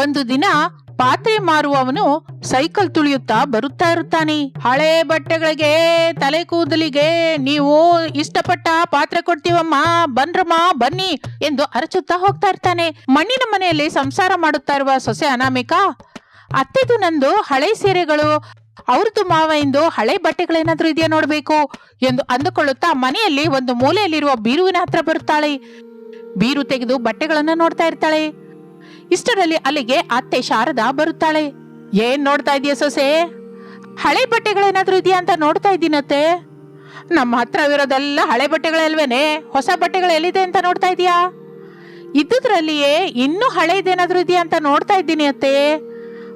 ಒಂದು ದಿನ ಪಾತ್ರೆ ಮಾರುವವನು ಸೈಕಲ್ ತುಳಿಯುತ್ತಾ ಬರುತ್ತಾ ಇರುತ್ತಾನೆ. ಹಳೆ ಬಟ್ಟೆಗಳಿಗೆ, ತಲೆ ಕೂದಲಿಗೆ, ನೀವು ಇಷ್ಟಪಟ್ಟ ಪಾತ್ರೆ ಕೊಡ್ತೀವಮ್ಮ ಬನ್ರಮ್ಮ ಬನ್ನಿ ಎಂದು ಅರಚುತ್ತಾ ಹೋಗ್ತಾ ಇರ್ತಾನೆ. ಮಣ್ಣಿನ ಮನೆಯಲ್ಲಿ ಸಂಸಾರ ಮಾಡುತ್ತಾ ಇರುವ ಸೊಸೆ ಅನಾಮಿಕಾ, ಅತ್ತೆದು ನಂದು ಹಳೆ ಸೀರೆಗಳು, ಅವ್ರದ್ದು ಮಾವ ಎಂದು ಹಳೆ ಬಟ್ಟೆಗಳೇನಾದ್ರೂ ಇದೆಯಾ ನೋಡ್ಬೇಕು? ಎಂದು ಅಂದುಕೊಳ್ಳುತ್ತಾ ಮನೆಯಲ್ಲಿ ಒಂದು ಮೂಲೆಯಲ್ಲಿರುವ ಬೀರುವಿನ ಹತ್ರ ಬರುತ್ತಾಳೆ. ಬೀರು ತೆಗೆದು ಬಟ್ಟೆಗಳನ್ನ ನೋಡ್ತಾ ಇರ್ತಾಳೆ. ಇಷ್ಟರಲ್ಲಿ ಅಲ್ಲಿಗೆ ಅತ್ತೆ ಶಾರದಾ ಬರುತ್ತಾಳೆ. ಏನ್ ನೋಡ್ತಾ ಇದೀಯ ಸೊಸೆ? ಹಳೆ ಬಟ್ಟೆಗಳೇನಾದ್ರೂ ಇದೆಯಾ ಅಂತ ನೋಡ್ತಾ ಇದ್ದೀನತ್ತೆ? ನಮ್ಮ ಹತ್ರವಿರೋದೆಲ್ಲ ಹಳೆ ಬಟ್ಟೆಗಳಲ್ವೇನೆ? ಹೊಸ ಬಟ್ಟೆಗಳು ಎಲ್ಲಿದೆ ಅಂತ ನೋಡ್ತಾ ಇದೀಯಾ ಇದ್ದುದ್ರಲ್ಲಿಯೇ ಇನ್ನೂ ಹಳೆದೇನಾದ್ರೂ ಇದೆಯಾ ಅಂತ ನೋಡ್ತಾ ಇದ್ದೀನಿ ಅತ್ತೆ.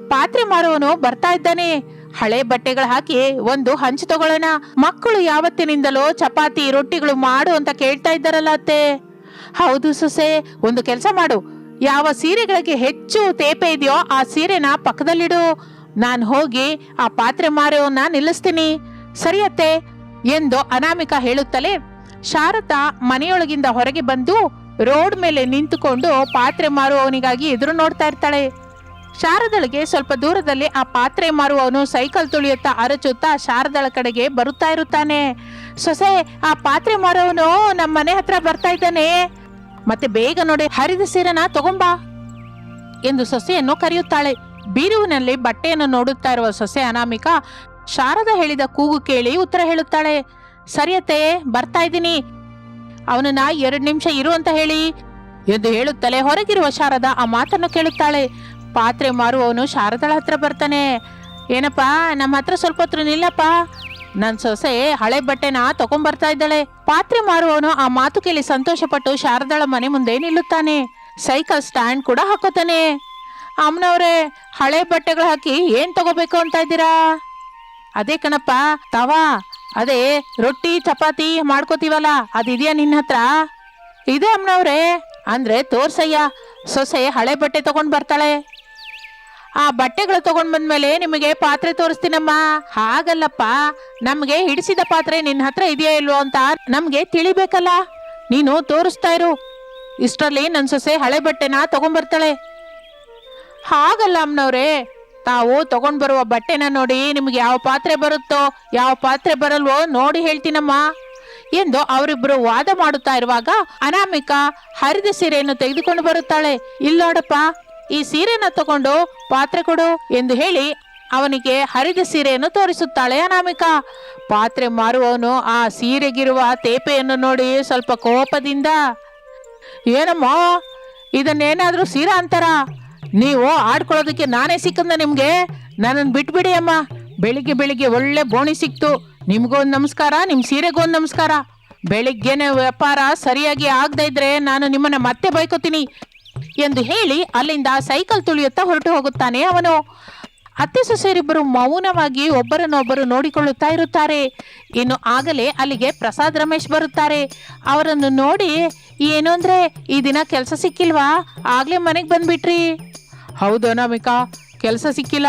ಪಾತ್ರೆ ಮಾರುವವನು ಬರ್ತಾ ಇದ್ದಾನೆ. ಹಳೆ ಬಟ್ಟೆಗಳು ಹಾಕಿ ಒಂದು ಹಂಚು ತಗೊಳ್ಳೋಣ. ಮಕ್ಕಳು ಯಾವತ್ತಿನಿಂದಲೋ ಚಪಾತಿ, ರೊಟ್ಟಿಗಳು ಮಾಡು ಅಂತ ಕೇಳ್ತಾ ಇದ್ದಾರಲ್ಲ ಅತ್ತೆ. ಹೌದು ಸೊಸೆ, ಒಂದು ಕೆಲಸ ಮಾಡು. ಯಾವ ಸೀರೆಗಳಿಗೆ ಹೆಚ್ಚು ತೇಪೆ ಇದೆಯೋ ಆ ಸೀರೆನ ಪಕ್ಕದಲ್ಲಿಡು. ನಾನು ಹೋಗಿ ಆ ಪಾತ್ರೆ ಮಾರುವವನ್ನ ನಿಲ್ಲಿಸ್ತೀನಿ. ಸರಿಯತ್ತೆ ಎಂದು ಅನಾಮಿಕಾ ಹೇಳುತ್ತಲೇ ಶಾರದಾ ಮನೆಯೊಳಗಿಂದ ಹೊರಗೆ ಬಂದು ರೋಡ್ ಮೇಲೆ ನಿಂತುಕೊಂಡು ಪಾತ್ರೆ ಮಾರುವವನಿಗಾಗಿ ಎದುರು ನೋಡ್ತಾ ಇರ್ತಾಳೆ. ಶಾರದಳಿಗೆ ಸ್ವಲ್ಪ ದೂರದಲ್ಲಿ ಆ ಪಾತ್ರೆ ಮಾರುವವನು ಸೈಕಲ್ ತುಳಿಯುತ್ತಾ ಅರಚುತ್ತಾ ಶಾರದಳ ಕಡೆಗೆ ಬರುತ್ತಾ ಇರುತ್ತಾನೆ. ಸೊಸೆ, ಆ ಪಾತ್ರೆ ಮಾರುವವನು ನಮ್ಮ ಮನೆ ಹತ್ರ ಬರ್ತಾ ಇದ್ದಾನೆ. ಮತ್ತೆ ಬೇಗ ನೋಡಿ ಹರಿದ ಸೀರೆನ ತಗೊಂಬಾ ಎಂದು ಸೊಸೆಯನ್ನು ಕರೆಯುತ್ತಾಳೆ. ಬೀರುವಿನಲ್ಲಿ ಬಟ್ಟೆಯನ್ನು ನೋಡುತ್ತಾ ಇರುವ ಸೊಸೆ ಅನಾಮಿಕಾ ಶಾರದ ಹೇಳಿದ ಕೂಗು ಕೇಳಿ ಉತ್ತರ ಹೇಳುತ್ತಾಳೆ. ಸರಿಯತ್ತೆ, ಬರ್ತಾ ಇದ್ದೀನಿ. ಅವನನ್ನ ಎರಡು ನಿಮಿಷ ಇರು ಅಂತ ಹೇಳಿ ಎಂದು ಹೇಳುತ್ತಲೇ ಹೊರಗಿರುವ ಶಾರದ ಆ ಮಾತನ್ನು ಕೇಳುತ್ತಾಳೆ. ಪಾತ್ರೆ ಮಾರುವವನು ಶಾರದಳ ಹತ್ರ ಬರ್ತಾನೆ. ಏನಪ್ಪ, ನಮ್ಮ ಹತ್ರ ಸ್ವಲ್ಪ ಹೊತ್ತು ನಿಲ್ಲಪ್ಪ. ನನ್ ಸೊಸೆ ಹಳೆ ಬಟ್ಟೆನ ತಗೊಂಡ್ಬರ್ತಾ ಇದ್ದಾಳೆ. ಪಾತ್ರೆ ಮಾರುವವನು ಆ ಮಾತು ಕೇಳಿ ಸಂತೋಷಪಟ್ಟು ಶಾರದಾಳ ಮನೆ ಮುಂದೆ ನಿಲ್ಲುತ್ತಾನೆ. ಸೈಕಲ್ ಸ್ಟ್ಯಾಂಡ್ ಕೂಡ ಹಾಕೋತಾನೆ ಅಮ್ಮನವ್ರೆ, ಹಳೆ ಬಟ್ಟೆಗಳು ಹಾಕಿ ಏನ್ ತಗೋಬೇಕು ಅಂತ ಇದ್ದೀರಾ? ಅದೇ ಕಣಪ್ಪ, ತವಾ. ಅದೇ, ರೊಟ್ಟಿ, ಚಪಾತಿ ಮಾಡ್ಕೋತೀವಲ್ಲ, ಅದಿದೆಯಾ ನಿನ್ನ ಹತ್ರ? ಇದೆ ಅಮ್ಮನವ್ರೆ. ಅಂದ್ರೆ ತೋರ್ಸಯ್ಯ, ಸೊಸೆ ಹಳೆ ಬಟ್ಟೆ ತಗೊಂಡ್ ಬರ್ತಾಳೆ. ಆ ಬಟ್ಟೆಗಳು ತಗೊಂಡ್ ಬಂದ್ಮೇಲೆ ನಿಮಗೆ ಪಾತ್ರೆ ತೋರಿಸ್ತೀನಮ್ಮ. ಹಾಗಲ್ಲಪ್ಪ, ನಮ್ಗೆ ಹಿಡಿಸಿದ ಪಾತ್ರೆ ನಿನ್ನ ಹತ್ರ ಇದೆಯಾ ಇಲ್ವೋ ಅಂತ ನಮ್ಗೆ ತಿಳಿಬೇಕಲ್ಲ. ನೀನು ತೋರಿಸ್ತಾ ಇರು. ಇಷ್ಟರಲ್ಲಿ ನನ್ನ ಸೊಸೆ ಹಳೆ ಬಟ್ಟೆನ ತಗೊಂಡ್ಬರ್ತಾಳೆ ಹಾಗಲ್ಲ ಅಮ್ಮನವ್ರೆ, ತಾವು ತಗೊಂಡ್ ಬರುವ ಬಟ್ಟೆನ ನೋಡಿ ನಿಮ್ಗೆ ಯಾವ ಪಾತ್ರೆ ಬರುತ್ತೋ, ಯಾವ ಪಾತ್ರೆ ಬರಲ್ವೋ ನೋಡಿ ಹೇಳ್ತೀನಮ್ಮ. ಎಂದು ಅವರಿಬ್ಬರು ವಾದ ಮಾಡುತ್ತಾ ಇರುವಾಗ ಅನಾಮಿಕಾ ಹರಿದ ಸೀರೆಯನ್ನು ತೆಗೆದುಕೊಂಡು ಬರುತ್ತಾಳೆ. ಇಲ್ಲೋಡಪ್ಪ ಈ ಸೀರೆನ ತಗೊಂಡು ಪಾತ್ರೆ ಕೊಡು ಎಂದು ಹೇಳಿ ಅವನಿಗೆ ಹರಿದ ಸೀರೆಯನ್ನು ತೋರಿಸುತ್ತಾಳೆ ಅನಾಮಿಕಾ. ಪಾತ್ರೆ ಮಾರುವವನು ಆ ಸೀರೆಗಿರುವ ತೇಪೆಯನ್ನು ನೋಡಿ ಸ್ವಲ್ಪ ಕೋಪದಿಂದ, ಏನಮ್ಮ, ಇದನ್ನೇನಾದರೂ ಸೀರೆ ಅಂತಾರ? ನೀವು ಆಡ್ಕೊಳ್ಳೋದಕ್ಕೆ ನಾನೇ ಸಿಕ್ಕಂದ ನಿಮಗೆ? ನನ್ನನ್ನು ಬಿಟ್ಬಿಡಿ ಅಮ್ಮ. ಬೆಳಿಗ್ಗೆ ಬೆಳಿಗ್ಗೆ ಒಳ್ಳೆ ಬೋಣಿ ಸಿಕ್ತು. ನಿಮ್ಗೊಂದು ನಮಸ್ಕಾರ ನಿಮ್ಮ ಸೀರೆಗೊಂದು ನಮಸ್ಕಾರ. ಬೆಳಿಗ್ಗೆನೆ ವ್ಯಾಪಾರ ಸರಿಯಾಗಿ ಆಗದೆ ಇದ್ರೆ ನಾನು ನಿಮ್ಮನ್ನ ಮತ್ತೆ ಬೈಕೋತೀನಿ. ಎಂದು ಹೇಳಿ ಅಲ್ಲಿಂದ ಸೈಕಲ್ ತುಳಿಯುತ್ತಾ ಹೊರಟು ಹೋಗುತ್ತಾನೆ ಅವನು. ಅತ್ತೆ ಸೊಸೆಯರಿಬ್ಬರು ಮೌನವಾಗಿ ಒಬ್ಬರನ್ನೊಬ್ಬರು ನೋಡಿಕೊಳ್ಳುತ್ತಾ ಇರುತ್ತಾರೆ. ಇನ್ನು ಆಗಲೇ ಅಲ್ಲಿಗೆ ಪ್ರಸಾದ್ ರಮೇಶ್ ಬರುತ್ತಾರೆ. ಅವರನ್ನು ನೋಡಿ, ಏನು ಅಂದ್ರೆ, ಈ ದಿನ ಕೆಲಸ ಸಿಕ್ಕಿಲ್ವಾ? ಆಗ್ಲೇ ಮನೆಗೆ ಬಂದ್ಬಿಟ್ರಿ. ಹೌದು ನಮಿಕಾ ಕೆಲಸ ಸಿಕ್ಕಿಲ್ಲ.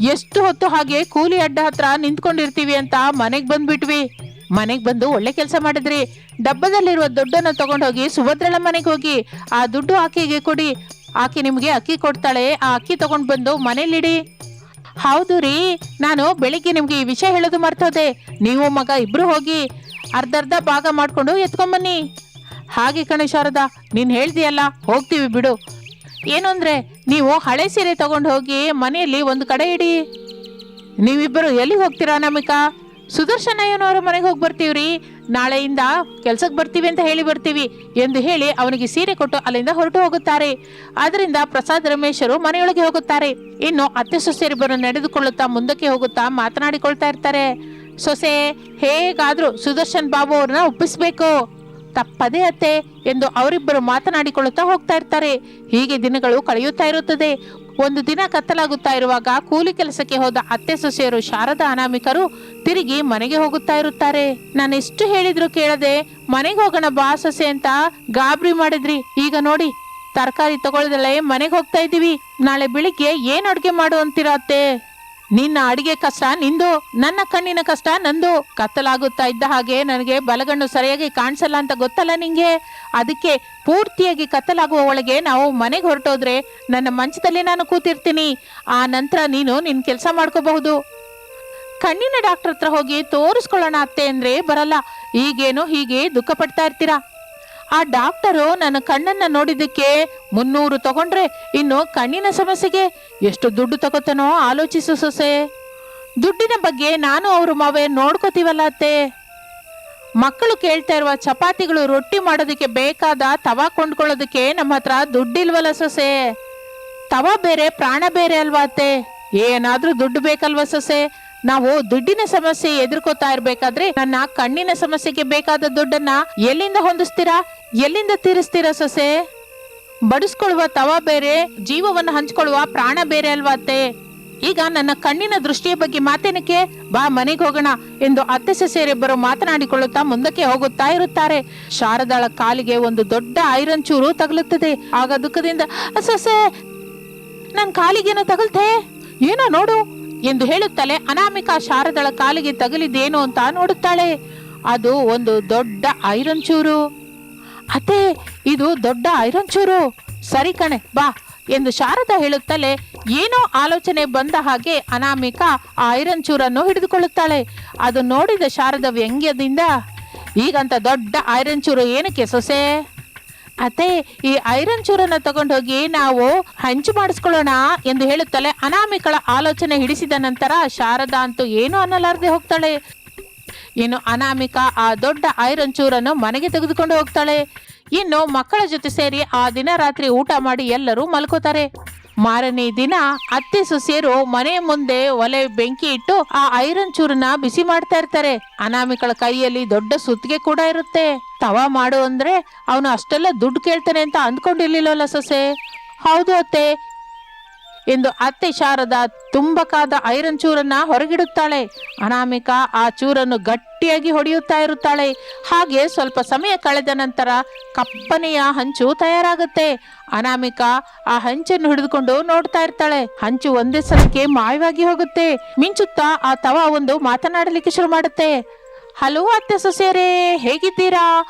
ಎಷ್ಟು ಹೊತ್ತು ಹಾಗೆ ಕೂಲಿ ಅಡ್ಡ ಹತ್ರ ನಿಂತ್ಕೊಂಡಿರ್ತೀವಿ ಅಂತ ಮನೆಗೆ ಬಂದ್ಬಿಟ್ವಿ. ಮನೆಗೆ ಬಂದು ಒಳ್ಳೆ ಕೆಲಸ ಮಾಡಿದ್ರಿ. ಡಬ್ಬದಲ್ಲಿರುವ ದುಡ್ಡನ್ನು ತಗೊಂಡೋಗಿ ಸುಭದ್ರಳ ಮನೆಗೆ ಹೋಗಿ ಆ ದುಡ್ಡು ಆಕೆಗೆ ಕೊಡಿ. ಆಕೆ ನಿಮಗೆ ಅಕ್ಕಿ ಕೊಡ್ತಾಳೆ. ಆ ಅಕ್ಕಿ ತಗೊಂಡು ಬಂದು ಮನೇಲಿಡಿ ಹೌದು ರೀ, ನಾನು ಬೆಳಿಗ್ಗೆ ನಿಮಗೆ ಈ ವಿಷಯ ಹೇಳೋದು ಮರ್ತೋದೆ. ನೀವು ಮಗ ಇಬ್ರು ಹೋಗಿ ಅರ್ಧರ್ಧ ಭಾಗ ಮಾಡ್ಕೊಂಡು ಎತ್ಕೊಂಬನ್ನಿ ಹಾಗೆ ಕಣೆ ನೀನು ಹೇಳ್ದಿಯಲ್ಲ, ಹೋಗ್ತೀವಿ ಬಿಡು. ಏನು ಅಂದರೆ, ನೀವು ಹಳೆ ಸೀರೆ ತಗೊಂಡು ಹೋಗಿ ಮನೆಯಲ್ಲಿ ಒಂದು ಕಡೆ ಇಡಿ. ನೀವಿಬ್ಬರು ಎಲ್ಲಿಗೆ ಹೋಗ್ತೀರಾ ನಮಿಕಾ ಸುದರ್ಶನ ಏನೋರ ಮನೆಗೆ ಹೋಗಿ ಬರ್ತೀವ್ರಿ. ನಾಳೆಯಿಂದ ಕೆಲ್ಸಕ್ಕೆ ಬರ್ತೀವಿ ಅಂತ ಹೇಳಿ ಬರ್ತೀವಿ ಎಂದು ಹೇಳಿ ಅವನಿಗೆ ಸೀರೆ ಕೊಟ್ಟು ಅಲ್ಲಿಂದ ಹೊರಟು ಹೋಗುತ್ತಾರೆ. ಅದರಿಂದ ಪ್ರಸಾದ್ ರಮೇಶರು ಮನೆಯೊಳಗೆ ಹೋಗುತ್ತಾರೆ. ಇನ್ನು ಅತ್ತೆ ಸೊಸೆಯರಿಬ್ಬರು ನಡೆದುಕೊಳ್ಳುತ್ತಾ ಮುಂದಕ್ಕೆ ಹೋಗುತ್ತಾ ಮಾತನಾಡಿಕೊಳ್ತಾ ಇರ್ತಾರೆ. ಸೊಸೆ, ಹೇಗಾದ್ರೂ ಸುದರ್ಶನ್ ಬಾಬು ಅವ್ರನ್ನ ಒಪ್ಪಿಸ್ಬೇಕು. ತಪ್ಪದೇ ಅತ್ತೆ ಎಂದು ಅವರಿಬ್ಬರು ಮಾತನಾಡಿಕೊಳ್ಳುತ್ತಾ ಹೋಗ್ತಾ ಇರ್ತಾರೆ. ಹೀಗೆ ದಿನಗಳು ಕಳೆಯುತ್ತಾ ಇರುತ್ತದೆ. ಒಂದು ದಿನ ಕತ್ತಲಾಗುತ್ತಾ ಇರುವಾಗ ಕೂಲಿ ಕೆಲಸಕ್ಕೆ ಹೋದ ಅತ್ತೆ ಸೊಸೆಯರು ಶಾರದಾ ಅನಾಮಿಕರು ತಿರುಗಿ ಮನೆಗೆ ಹೋಗುತ್ತಾ ಇರುತ್ತಾರೆ. ನಾನು ಎಷ್ಟು ಹೇಳಿದ್ರು ಕೇಳದೆ ಮನೆಗೆ ಹೋಗೋಣ ಬಾ ಸೊಸೆ ಅಂತ ಗಾಬರಿ ಮಾಡಿದ್ರಿ. ಈಗ ನೋಡಿ, ತರಕಾರಿ ತಗೊಳ್ಳದಲ್ಲೇ ಮನೆಗೆ ಹೋಗ್ತಾ ಇದ್ದೀವಿ. ನಾಳೆ ಬೆಳಿಗ್ಗೆ ಏನ್ ಅಡುಗೆ ಮಾಡು ಅಂತೀರಾ ಅತ್ತೆ? ನಿನ್ನ ಅಡಿಗೆ ಕಷ್ಟ, ನಿಂದು, ನನ್ನ ಕಣ್ಣಿನ ಕಷ್ಟ, ನಂದು ಕತ್ತಲಾಗುತ್ತಾ ಇದ್ದ ಹಾಗೆ ನನಗೆ ಬಲಗಣ್ಣು ಸರಿಯಾಗಿ ಕಾಣಿಸಲ್ಲ ಅಂತ ಗೊತ್ತಲ್ಲ ನಿಂಗೆ? ಅದಕ್ಕೆ ಪೂರ್ತಿಯಾಗಿ ಕತ್ತಲಾಗುವ ಒಳಗೆ ನಾವು ಮನೆಗೆ ಹೊರಟೋದ್ರೆ ನನ್ನ ಮಂಚದಲ್ಲಿ ನಾನು ಕೂತಿರ್ತೀನಿ. ಆ ನಂತರ ನೀನು ನಿನ್ನ ಕೆಲಸ ಮಾಡ್ಕೋಬಹುದು. ಕಣ್ಣಿನ ಡಾಕ್ಟರ್ ಹತ್ರ ಹೋಗಿ ತೋರಿಸ್ಕೊಳ್ಳೋಣ ಅತ್ತೆ ಅಂದ್ರೆ ಬರಲ್ಲ. ಈಗೇನು ಹೀಗೆ ದುಃಖ ಪಡ್ತಾ ಇರ್ತೀರಾ? ಆ ಡಾಕ್ಟರು ನನ್ನ ಕಣ್ಣನ್ನ ನೋಡಿದ್ದಕ್ಕೆ ಮುನ್ನೂರು ತಗೊಂಡ್ರೆ ಇನ್ನು ಕಣ್ಣಿನ ಸಮಸ್ಯೆಗೆ ಎಷ್ಟು ದುಡ್ಡು ತಗೋತಾನೋ ಆಲೋಚಿಸು ಸೊಸೆ. ದುಡ್ಡಿನ ಬಗ್ಗೆ ನಾನು ಅವರು ಮಾವೆ ನೋಡ್ಕೋತೀವಲ್ಲ ಅತ್ತೆ. ಮಕ್ಕಳು ಕೇಳ್ತಾ ಇರುವ ಚಪಾತಿಗಳು ರೊಟ್ಟಿ ಮಾಡೋದಕ್ಕೆ ಬೇಕಾದ ತವಾ ಕೊಂಡ್ಕೊಳ್ಳೋದಕ್ಕೆ ನಮ್ಮ ಹತ್ರ ದುಡ್ಡಿಲ್ವಲ್ಲ ಸೊಸೆ. ತವ ಬೇರೆ ಪ್ರಾಣ ಬೇರೆ ಅಲ್ವಾ ಅತ್ತೆ. ಏನಾದ್ರೂ ದುಡ್ಡು ಬೇಕಲ್ವಾ ಸೊಸೆ? ನಾವು ದುಡ್ಡಿನ ಸಮಸ್ಯೆ ಎದುರ್ಕೋತಾ ಇರ್ಬೇಕಾದ್ರೆ ನನ್ನ ಕಣ್ಣಿನ ಸಮಸ್ಯೆಗೆ ಬೇಕಾದ ದುಡ್ಡನ್ನ ಎಲ್ಲಿಂದ ಹೊಂದಿಸ್ತೀರಾ? ಎಲ್ಲಿಂದ ತೀರಿಸ್ತೀರಾ ಸೊಸೆ? ಬಡಿಸ್ಕೊಳ್ಳುವ ತವ ಬೇರೆ, ಜೀವವನ್ನು ಹಂಚ್ಕೊಳ್ಳುವ ಪ್ರಾಣ ಬೇರೆ ಅಲ್ವಾ ಅತ್ತೆ? ಈಗ ನನ್ನ ಕಣ್ಣಿನ ದೃಷ್ಟಿಯ ಬಗ್ಗೆ ಮಾತೇನಕ್ಕೆ? ಬಾ ಮನೆಗೆ ಹೋಗೋಣ ಎಂದು ಅತ್ತೆ ಸೊಸೆಯರಿಬ್ಬರು ಮಾತನಾಡಿಕೊಳ್ಳುತ್ತಾ ಮುಂದಕ್ಕೆ ಹೋಗುತ್ತಾ ಇರುತ್ತಾರೆ. ಶಾರದಾಳ ಕಾಲಿಗೆ ಒಂದು ದೊಡ್ಡ ಐರನ್ ಚೂರು ತಗಲುತ್ತದೆ. ಆಗ ದುಃಖದಿಂದ, ಸೊಸೆ, ನನ್ ಕಾಲಿಗೇನೋ ತಗಲ್ತೆ? ಏನೋ ನೋಡು ಎಂದು ಹೇಳುತ್ತಲೇ ಅನಾಮಿಕಾ ಶಾರದಳ ಕಾಲಿಗೆ ತಗಲಿದೇನು ಅಂತ ನೋಡುತ್ತಾಳೆ. ಅದು ಒಂದು ದೊಡ್ಡ ಐರನ್ ಚೂರು. ಅತ್ತೆ, ಇದು ದೊಡ್ಡ ಐರನ್ ಚೂರು. ಸರಿ ಕಣೆ, ಬಾ ಎಂದು ಶಾರದ ಹೇಳುತ್ತಲೇ ಏನೋ ಆಲೋಚನೆ ಬಂದ ಹಾಗೆ ಅನಾಮಿಕಾ ಆ ಐರನ್ ಚೂರನ್ನು ಹಿಡಿದುಕೊಳ್ಳುತ್ತಾಳೆ. ಅದು ನೋಡಿದ ಶಾರದ ವ್ಯಂಗ್ಯದಿಂದ, ಈಗಂತ ದೊಡ್ಡ ಐರನ್ ಚೂರು ಏನಕ್ಕೆ ಸೊಸೆ? ಅತ್ತೆ, ಈ ಐರನ್ ಚೂರನ್ನ ತಗೊಂಡೋಗಿ ನಾವು ಹಂಚು ಮಾಡಿಸ್ಕೊಳ್ಳೋಣ ಎಂದು ಹೇಳುತ್ತಲೇ ಅನಾಮಿಕಳ ಆಲೋಚನೆ ಹಿಡಿಸಿದ ನಂತರ ಶಾರದಾ ಅಂತೂ ಏನು ಅನ್ನಲಾರದೆ ಹೋಗ್ತಾಳೆ. ಇನ್ನು ಅನಾಮಿಕ ಆ ದೊಡ್ಡ ಐರನ್ ಚೂರನ್ನು ಮನೆಗೆ ತೆಗೆದುಕೊಂಡು ಹೋಗ್ತಾಳೆ. ಇನ್ನು ಮಕ್ಕಳ ಜೊತೆ ಸೇರಿ ಆ ದಿನ ರಾತ್ರಿ ಊಟ ಮಾಡಿ ಎಲ್ಲರೂ ಮಲ್ಕೋತಾರೆ. ಮಾರನೇ ದಿನ ಅತ್ತೆ ಸೊಸೆಯರು ಮನೆ ಮುಂದೆ ಒಲೆ ಬೆಂಕಿ ಇಟ್ಟು ಆ ಐರನ್ ಚೂರನ್ನ ಬಿಸಿ ಮಾಡ್ತಾ ಇರ್ತಾರೆ. ಅನಾಮಿಕಳ ಕೈಯಲ್ಲಿ ದೊಡ್ಡ ಸುತ್ತಿಗೆ ಕೂಡ ಇರುತ್ತೆ. ತವಾ ಮಾಡು ಅಂದ್ರೆ ಅವನು ಅಷ್ಟೆಲ್ಲ ದುಡ್ಡು ಕೇಳ್ತಾನೆ ಅಂತ ಅಂದ್ಕೊಂಡಿರ್ಲಿಲ್ಲವಲ್ಲ ಸೊಸೆ? ಹೌದು ಅತ್ತೆ ಎಂದು ಅತ್ತೆ ಶಾರದ ತುಂಬಕಾದ ಐರನ್ ಚೂರನ್ನ ಹೊರಗಿಡುತ್ತಾಳೆ. ಅನಾಮಿಕಾ ಆ ಚೂರನ್ನು ಗಟ್ಟಿಯಾಗಿ ಹೊಡೆಯುತ್ತಾ ಇರುತ್ತಾಳೆ. ಹಾಗೆ ಸ್ವಲ್ಪ ಸಮಯ ಕಳೆದ ನಂತರ ಕಪ್ಪನೆಯ ಹಂಚು ತಯಾರಾಗುತ್ತೆ. ಅನಾಮಿಕಾ ಆ ಹಂಚನ್ನು ಹಿಡಿದುಕೊಂಡು ನೋಡ್ತಾ ಇರ್ತಾಳೆ. ಹಂಚು ಒಂದೇ ಸಲಕ್ಕೆ ಮಾಯವಾಗಿ ಹೋಗುತ್ತೆ. ಮಿಂಚುತ್ತಾ ಆ ತವ ಒಂದು ಮಾತನಾಡಲಿಕ್ಕೆ ಶುರು ಮಾಡುತ್ತೆ. ಹಲೋ ಅತ್ತೆ ಸೊಸೆಯರೇ, ಹೇಗಿದ್ದೀರಾ?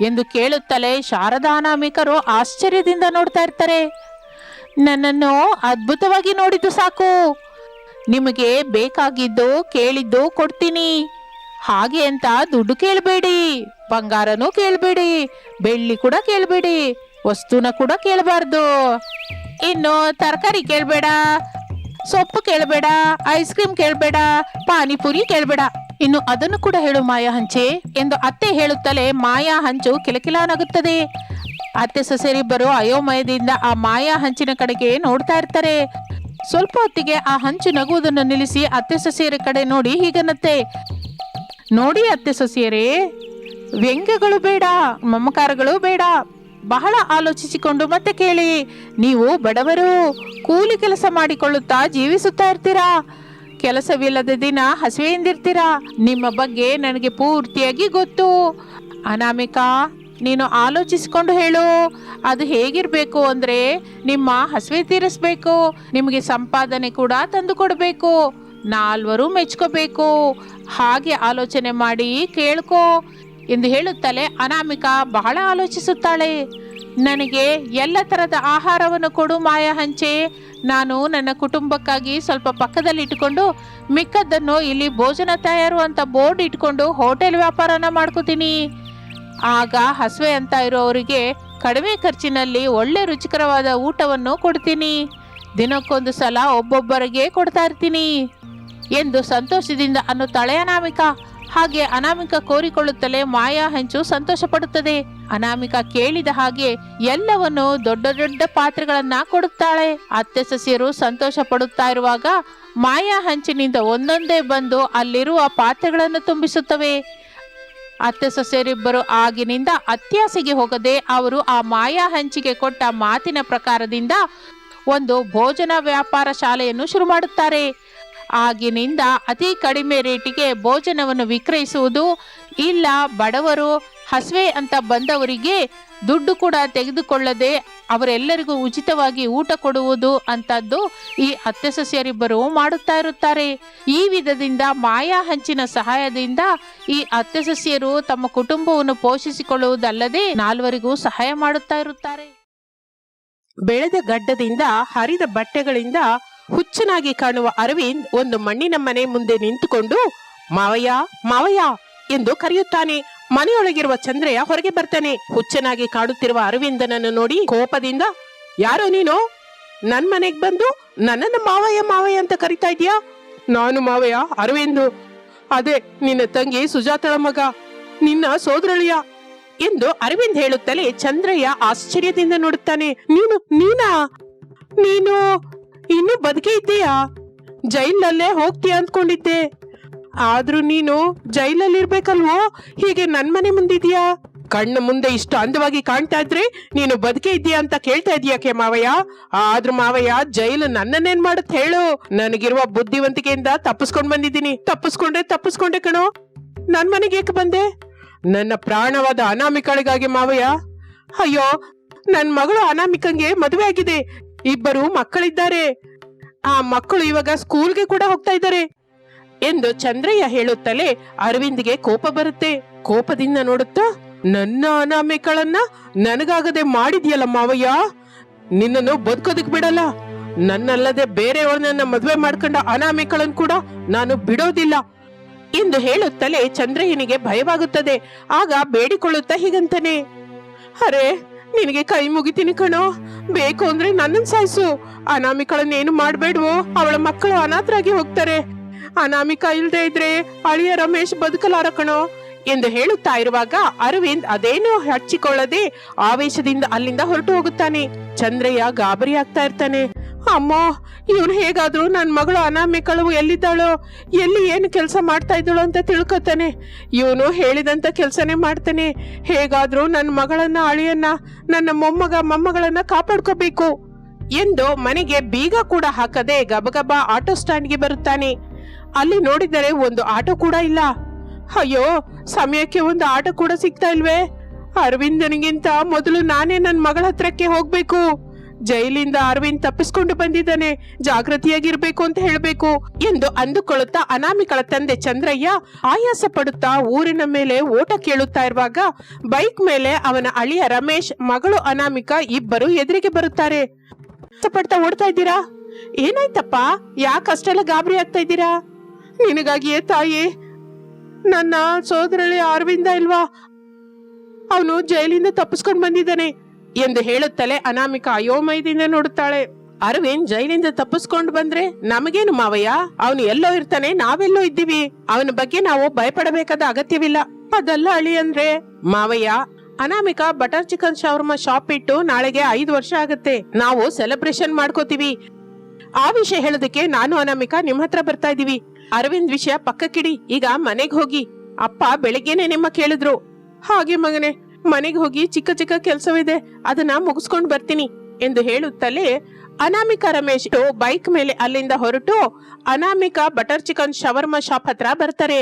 ಎಂದು ಕೇಳುತ್ತಲೇ ಶಾರದಾ ಅನಾಮಿಕರು ಆಶ್ಚರ್ಯದಿಂದ ನೋಡ್ತಾ ಇರ್ತಾರೆ. ನನ್ನನ್ನು ಅದ್ಭುತವಾಗಿ ನೋಡಿದ್ದು ಸಾಕು. ನಿಮಗೆ ಬೇಕಾಗಿದ್ದು ಕೇಳಿದ್ದು ಕೊಡ್ತೀನಿ. ಹಾಗೆ ಅಂತ ದುಡ್ಡು ಕೇಳಬೇಡಿ, ಬಂಗಾರನೂ ಕೇಳಬೇಡಿ, ಬೆಳ್ಳಿ ಕೂಡ ಕೇಳಬೇಡಿ, ವಸ್ತುನ ಕೂಡ ಕೇಳಬಾರ್ದು. ಇನ್ನು ತರಕಾರಿ ಕೇಳಬೇಡ, ಸೊಪ್ಪು ಕೇಳಬೇಡ, ಐಸ್ ಕ್ರೀಮ್ ಕೇಳಬೇಡ, ಪಾನಿಪುರಿ ಕೇಳಬೇಡ. ಇನ್ನು ಅದನ್ನು ಕೂಡ ಹೇಳು ಮಾಯಾ ಹಂಚೆ ಎಂದು ಅತ್ತೆ ಹೇಳುತ್ತಲೇ ಮಾಯಾ ಹಂಚು ಕಿಲಕಿಲ ನಗುತ್ತದೆ ಅತ್ತೆ ಸೊಸೆರಿಬ್ಬರು ಅಯೋಮಯದಿಂದ ಆ ಮಾಯಾ ಹಂಚಿನ ಕಡೆಗೆ ನೋಡ್ತಾ ಇರ್ತಾರೆ. ಸ್ವಲ್ಪ ಹೊತ್ತಿಗೆ ಆ ಹಂಚು ನಗುವುದನ್ನು ನಿಲ್ಲಿಸಿ ಅತ್ತೆ ಸೊಸೆಯರ ಕಡೆ ನೋಡಿ ಹೀಗನ್ನತ್ತೆ. ನೋಡಿ ಅತ್ತೆ ಸೊಸೆಯರೇ, ವ್ಯಂಗ್ಯಗಳು ಬೇಡ, ಮಮಕಾರಗಳು ಬೇಡ. ಬಹಳ ಆಲೋಚಿಸಿಕೊಂಡು ಮತ್ತೆ ಕೇಳಿ, ನೀವು ಬಡವರು, ಕೂಲಿ ಕೆಲಸ ಮಾಡಿಕೊಳ್ಳುತ್ತಾ ಜೀವಿಸುತ್ತಾ ಇರ್ತೀರಾ? ಕೆಲಸವಿಲ್ಲದ ದಿನ ಹಸಿವೆಯಿಂದಿರ್ತೀರಾ? ನಿಮ್ಮ ಬಗ್ಗೆ ನನಗೆ ಪೂರ್ತಿಯಾಗಿ ಗೊತ್ತು. ಅನಾಮಿಕಾ ನೀನು ಆಲೋಚಿಸಿಕೊಂಡು ಹೇಳು. ಅದು ಹೇಗಿರಬೇಕು ಅಂದರೆ ನಿಮ್ಮ ಹಸಿವೆ ತೀರಿಸ್ಬೇಕು, ನಿಮಗೆ ಸಂಪಾದನೆ ಕೂಡ ತಂದು ಕೊಡಬೇಕು, ನಾಲ್ವರು ಮೆಚ್ಕೋಬೇಕು. ಹಾಗೆ ಆಲೋಚನೆ ಮಾಡಿ ಕೇಳ್ಕೋ ಎಂದು ಹೇಳುತ್ತಲೇ ಅನಾಮಿಕ ಬಹಳ ಆಲೋಚಿಸುತ್ತಾಳೆ. ನನಗೆ ಎಲ್ಲ ಥರದ ಆಹಾರವನ್ನು ಕೊಡು ಮಾಯ ಹಂಚೆ. ನಾನು ನನ್ನ ಕುಟುಂಬಕ್ಕಾಗಿ ಸ್ವಲ್ಪ ಪಕ್ಕದಲ್ಲಿ ಇಟ್ಕೊಂಡು ಮಿಕ್ಕದ್ದನ್ನು ಇಲ್ಲಿ ಭೋಜನ ತಯಾರು ಅಂತ ಬೋರ್ಡ್ ಇಟ್ಕೊಂಡು ಹೋಟೆಲ್ ವ್ಯಾಪಾರನ ಮಾಡ್ಕೋತೀನಿ. ಆಗ ಹಸುವೆ ಅಂತ ಇರೋವರಿಗೆ ಕಡಿಮೆ ಖರ್ಚಿನಲ್ಲಿ ಒಳ್ಳೆ ರುಚಿಕರವಾದ ಊಟವನ್ನು ಕೊಡ್ತೀನಿ. ದಿನಕ್ಕೊಂದು ಸಲ ಒಬ್ಬೊಬ್ಬರಿಗೆ ಕೊಡ್ತಾ ಇರ್ತೀನಿ ಎಂದು ಸಂತೋಷದಿಂದ ಅನ್ನುತ್ತಾಳೆ ಅನಾಮಿಕ. ಹಾಗೆ ಅನಾಮಿಕ ಕೋರಿಕೊಳ್ಳುತ್ತಲೇ ಮಾಯಾ ಹಂಚು ಸಂತೋಷ ಪಡುತ್ತದೆ ಅನಾಮಿಕ ಕೇಳಿದ ಹಾಗೆ ಎಲ್ಲವನ್ನು ದೊಡ್ಡ ದೊಡ್ಡ ಪಾತ್ರೆಗಳನ್ನ ಕೊಡುತ್ತಾಳೆ. ಅತ್ತೆ ಸಸಿಯರು ಸಂತೋಷ ಪಡುತ್ತಾ ಇರುವಾಗ ಮಾಯಾ ಹಂಚಿನಿಂದ ಒಂದೊಂದೇ ಬಂದು ಅಲ್ಲಿರುವ ಪಾತ್ರೆಗಳನ್ನು ತುಂಬಿಸುತ್ತವೆ. ಅತ್ತೆ ಸೊಸೆಯರಿಬ್ಬರು ಆಗಿನಿಂದ ಅತ್ಯಾಸೆಗೆ ಹೋಗದೆ ಅವರು ಆ ಮಾಯಾ ಹಂಚಿಗೆ ಕೊಟ್ಟ ಮಾತಿನ ಪ್ರಕಾರದಿಂದ ಒಂದು ಭೋಜನ ವ್ಯಾಪಾರ ಶಾಲೆಯನ್ನು ಶುರು ಮಾಡುತ್ತಾರೆ. ಆಗಿನಿಂದ ಅತಿ ಕಡಿಮೆ ರೇಟಿಗೆ ಭೋಜನವನ್ನು ವಿಕ್ರಯಿಸುವುದು ಇಲ್ಲ, ಬಡವರು ಹಸುವೆ ಅಂತ ಬಂದವರಿಗೆ ದುಡ್ಡು ಕೂಡ ತೆಗೆದುಕೊಳ್ಳದೆ ಅವರೆಲ್ಲರಿಗೂ ಉಚಿತವಾಗಿ ಊಟ ಕೊಡುವುದು ಅಂತದ್ದು ಈ ಅತ್ತೆ ಸೊಸೆಯರಿಬ್ಬರು ಮಾಡುತ್ತಾ ಇರುತ್ತಾರೆ. ಈ ವಿಧದಿಂದ ಮಾಯಾ ಹಂಚಿನ ಸಹಾಯದಿಂದ ಈ ಅತ್ತೆ ಸೊಸೆಯರು ತಮ್ಮ ಕುಟುಂಬವನ್ನು ಪೋಷಿಸಿಕೊಳ್ಳುವುದಲ್ಲದೆ ನಾಲ್ವರಿಗೂ ಸಹಾಯ ಮಾಡುತ್ತಾ ಇರುತ್ತಾರೆ. ಬೆಳೆದ ಗಡ್ಡದಿಂದ ಹರಿದ ಬಟ್ಟೆಗಳಿಂದ ಹುಚ್ಚನಾಗಿ ಕಾಣುವ ಅರವಿಂದ್ ಒಂದು ಮಣ್ಣಿನ ಮನೆ ಮುಂದೆ ನಿಂತುಕೊಂಡು, ಮಾವಯ್ಯ ಮಾವಯ್ಯ, ಎಂದು ಕರೆಯುತ್ತಾನೆ. ಮನೆಯೊಳಗಿರುವ ಚಂದ್ರಯ್ಯ ಹೊರಗೆ ಬರ್ತಾನೆ. ಹುಚ್ಚನಾಗಿ ಕಾಡುತ್ತಿರುವ ಅರವಿಂದನನ್ನು ನೋಡಿ ಕೋಪದಿಂದ, ಯಾರೋ ನೀನು? ನನ್ ಮನೆಗ್ ಬಂದು ನನ್ನನ್ನು ಮಾವಯ್ಯ ಮಾವಯ್ಯ ಅಂತ ಕರಿತಾ ಇದೀಯಾ ನಾನು ಮಾವಯ್ಯ, ಅರವಿಂದು. ಅದೇ, ನಿನ್ನ ತಂಗಿ ಸುಜಾತಳ ಮಗ. ನಿನ್ನ ಸೋದರಳಿಯ. ಎಂದು ಅರವಿಂದ್ ಹೇಳುತ್ತಲೇ ಚಂದ್ರಯ್ಯ ಆಶ್ಚರ್ಯದಿಂದ ನೋಡುತ್ತಾನೆ. ನೀನು, ನೀನಾ? ನೀನು ಇನ್ನು ಬದುಕೇ ಇದ್ದೀಯಾ? ಜೈಲಲ್ಲೇ ಹೋಗ್ತೀಯ ಅಂದ್ಕೊಂಡಿದ್ದೆ. ಆದ್ರೂ ನೀನು ಜೈಲಲ್ಲಿರ್ಬೇಕಲ್ವೋ? ಹೀಗೆ ನನ್ ಮನೆ ಮುಂದಿದ್ಯಾ? ಕಣ್ಣ ಮುಂದೆ ಇಷ್ಟು ಅಂದವಾಗಿ ಕಾಣ್ತಾ ಇದ್ರೆ ನೀನು ಬದುಕೇ ಇದೀಯಾ ಅಂತ ಕೇಳ್ತಾ ಇದೀಯಾಕೆ ಮಾವಯ್ಯ? ಆದ್ರೂ ಮಾವಯ್ಯ, ಜೈಲು ನನ್ನನ್ನೇನ್ ಮಾಡುತ್ತೆ ಹೇಳು? ನನಗಿರುವ ಬುದ್ಧಿವಂತಿಕೆಯಿಂದ ತಪ್ಪಿಸ್ಕೊಂಡ್ ಬಂದಿದ್ದೀನಿ. ತಪ್ಪಿಸ್ಕೊಂಡ್ರೆ ತಪ್ಪಿಸ್ಕೊಂಡೆ ಕಣೋ. ನನ್ ಮನೆಗೆ ಏಕೆ ಬಂದೆ? ನನ್ನ ಪ್ರಾಣವಾದ ಅನಾಮಿಕಳಿಗಾಗಿ ಮಾವಯ್ಯ. ಅಯ್ಯೋ, ನನ್ ಮಗಳು ಅನಾಮಿಕಂಗೆ ಮದುವೆ ಆಗಿದೆ. ಇಬ್ಬರು ಮಕ್ಕಳಿದ್ದಾರೆ. ಆ ಮಕ್ಕಳು ಇವಾಗ ಸ್ಕೂಲ್ಗೆ ಕೂಡ ಹೋಗ್ತಾ ಇದ್ದಾರೆ. ಎಂದು ಚಂದ್ರಯ್ಯ ಹೇಳುತ್ತಲೇ ಅರವಿಂದ್ಗೆ ಕೋಪ ಬರುತ್ತೆ. ಕೋಪದಿಂದ ನೋಡುತ್ತಾ, ನನ್ನ ಅನಾಮಿಕಳನ್ನ ನನಗಾಗದೆ ಮಾಡಿದ್ಯಲ್ಲ ಮಾವಯ್ಯ? ನಿನ್ನನ್ನು ಬದುಕೋದಕ್ ಬಿಡಲ್ಲ. ನನ್ನಲ್ಲದೆ ಬೇರೆಯವರನ್ನ ಮದುವೆ ಮಾಡ್ಕೊಂಡ ಅನಾಮಿಕಳನ್ ಕೂಡ ನಾನು ಬಿಡೋದಿಲ್ಲ. ಎಂದು ಹೇಳುತ್ತಲೇ ಚಂದ್ರಯ್ಯನಿಗೆ ಭಯವಾಗುತ್ತದೆ. ಆಗ ಬೇಡಿಕೊಳ್ಳುತ್ತಾ ಹೀಗಂತಾನೆ, ಅರೆ, ನಿನಗೆ ಕೈ ಮುಗಿತೀನಿ ಕಣೋ. ಬೇಕು ಅಂದ್ರೆ ನನ್ನನ್ ಸಾಯಿಸು. ಅನಾಮಿಕಳನ್ನೇನು ಮಾಡ್ಬೇಡ್ವೋ? ಅವಳ ಮಕ್ಕಳು ಅನಾಥರಾಗಿ ಹೋಗ್ತಾರೆ. ಅನಾಮಿಕ ಇಲ್ದೇ ಇದ್ರೆ ಅಳಿಯ ರಮೇಶ್ ಬದುಕಲಾರ ಕಣೋ ಎಂದು ಹೇಳುತ್ತಾ ಇರುವಾಗ ಅರವಿಂದ್ ಅದೇನೋ ಹಚ್ಚಿಕೊಳ್ಳದೆ ಆವೇಶದಿಂದ ಅಲ್ಲಿಂದ ಹೊರಟು ಹೋಗುತ್ತಾನೆ. ಚಂದ್ರಯ್ಯ ಗಾಬರಿ ಆಗ್ತಾ ಇರ್ತಾನೆ. ಅಮ್ಮೋ, ಇವನು ಹೇಗಾದ್ರೂ ನನ್ನ ಮಗಳು ಅನಾಮಿಕಳು ಎಲ್ಲಿದ್ದಾಳೋ, ಎಲ್ಲಿ ಏನು ಕೆಲಸ ಮಾಡ್ತಾ ಇದ್ದಾಳೋ ಅಂತ ತಿಳ್ಕೊತಾನೆ. ಇವನು ಹೇಳಿದಂತ ಕೆಲಸನೇ ಮಾಡ್ತಾನೆ. ಹೇಗಾದ್ರೂ ನನ್ನ ಮಗಳನ್ನ, ಅಳಿಯನ್ನ, ನನ್ನ ಮೊಮ್ಮಗ, ಮೊಮ್ಮಗಳನ್ನ ಕಾಪಾಡ್ಕೋಬೇಕು ಎಂದು ಮನೆಗೆ ಬೀಗ ಕೂಡ ಹಾಕದೆ ಗಬಗಬ ಆಟೋ ಸ್ಟ್ಯಾಂಡ್ಗೆ ಬರುತ್ತಾನೆ. ಅಲ್ಲಿ ನೋಡಿದರೆ ಒಂದು ಆಟೋ ಕೂಡ ಇಲ್ಲ. ಅಯ್ಯೋ, ಸಮಯಕ್ಕೆ ಒಂದು ಆಟೋ ಕೂಡ ಸಿಗ್ತಾ ಇಲ್ವೇ? ಅರವಿಂದನಿಗಿಂತ ಮೊದಲು ನಾನೇ ನನ್ನ ಮಗಳ ಹತ್ರಕ್ಕೆ ಹೋಗ್ಬೇಕು. ಜೈಲಿಂದ ಅರವಿಂದ್ ತಪ್ಪಿಸ್ಕೊಂಡು ಬಂದಿದ್ದಾನೆ. ಜಾಗೃತಿಯಾಗಿರ್ಬೇಕು ಅಂತ ಹೇಳಬೇಕು ಎಂದು ಅಂದುಕೊಳ್ಳುತ್ತಾ ಅನಾಮಿಕಳ ತಂದೆ ಚಂದ್ರಯ್ಯ ಆಯಾಸ ಪಡುತ್ತಾ ಊರಿನ ಮೇಲೆ ಓಟ ಕೇಳುತ್ತಾ ಇರುವಾಗ ಬೈಕ್ ಮೇಲೆ ಅವನ ಅಳಿಯ ರಮೇಶ್, ಮಗಳು ಅನಾಮಿಕ ಇಬ್ಬರು ಎದುರಿಗೆ ಬರುತ್ತಾರೆ. ಪಡ್ತಾ ಓಡ್ತಾ ಇದ್ದೀರಾ? ಏನಾಯ್ತಪ್ಪ? ಯಾಕೆ ಅಷ್ಟೆಲ್ಲ ಗಾಬರಿ ಆಗ್ತಾ ಇದ್ದೀರಾ? ನಿನಗಾಗಿಯೇ ತಾಯಿ, ನನ್ನ ಸೋದರಳಿ ಅರವಿಂದ ಇಲ್ವಾ? ಅವನು ಜೈಲಿಂದ ತಪ್ಪಿಸ್ಕೊಂಡು ಬಂದಿದ್ದಾನೆ ಎಂದು ಹೇಳುತ್ತಲೇ ಅನಾಮಿಕ ಅಯೋಮಯದಿಂದ ನೋಡುತ್ತಾಳೆ. ಅರವಿಂದ್ ಜೈಲಿಂದ ತಪ್ಪಿಸ್ಕೊಂಡು ಬಂದ್ರೆ ನಮಗೇನು ಮಾವಯ್ಯ? ಅವನು ಎಲ್ಲೋ ಇರ್ತಾನೆ, ನಾವೆಲ್ಲೋ ಇದ್ದೀವಿ. ಅವನ ಬಗ್ಗೆ ನಾವು ಭಯಪಡಬೇಕಾದ ಅಗತ್ಯವಿಲ್ಲ. ಅದೆಲ್ಲ ಅಳಿ ಅಂದ್ರೆ? ಮಾವಯ್ಯ, Anamika butter chicken shawarma shop ಇಟ್ಟು ನಾಳೆಗೆ ಐದು ವರ್ಷ ಆಗುತ್ತೆ. ನಾವು ಸೆಲೆಬ್ರೇಷನ್ ಮಾಡ್ಕೋತೀವಿ. ಆ ವಿಷಯ ಹೇಳೋದಕ್ಕೆ ನಾನು ಅನಾಮಿಕ ನಿಮ್ಮ ಹತ್ರ ಬರ್ತಾ ಇದೀವಿ ಅರವಿಂದ್ ವಿಷಯ ಪಕ್ಕಕ್ಕಿಡಿ. ಈಗ ಮನೆಗ್ ಹೋಗಿ. ಅಪ್ಪ ಬೆಳಿಗ್ಗೆನೆ ನಿಮ್ಮ ಕೇಳಿದ್ರು. ಹಾಗೆ ಮಗನೆ, ಮನೆಗೆ ಹೋಗಿ ಚಿಕ್ಕ ಚಿಕ್ಕ ಕೆಲಸವಿದೆ. ಅದನ್ನ ಮುಗಿಸ್ಕೊಂಡ್ ಬರ್ತೀನಿ ಎಂದು ಹೇಳುತ್ತಲೇ ಅನಾಮಿಕಾ ರಮೇಶ್ ಬೈಕ್ ಮೇಲೆ ಅಲ್ಲಿಂದ ಹೊರಟು Anamika butter chicken shawarma shop ಹತ್ರ ಬರ್ತಾರೆ.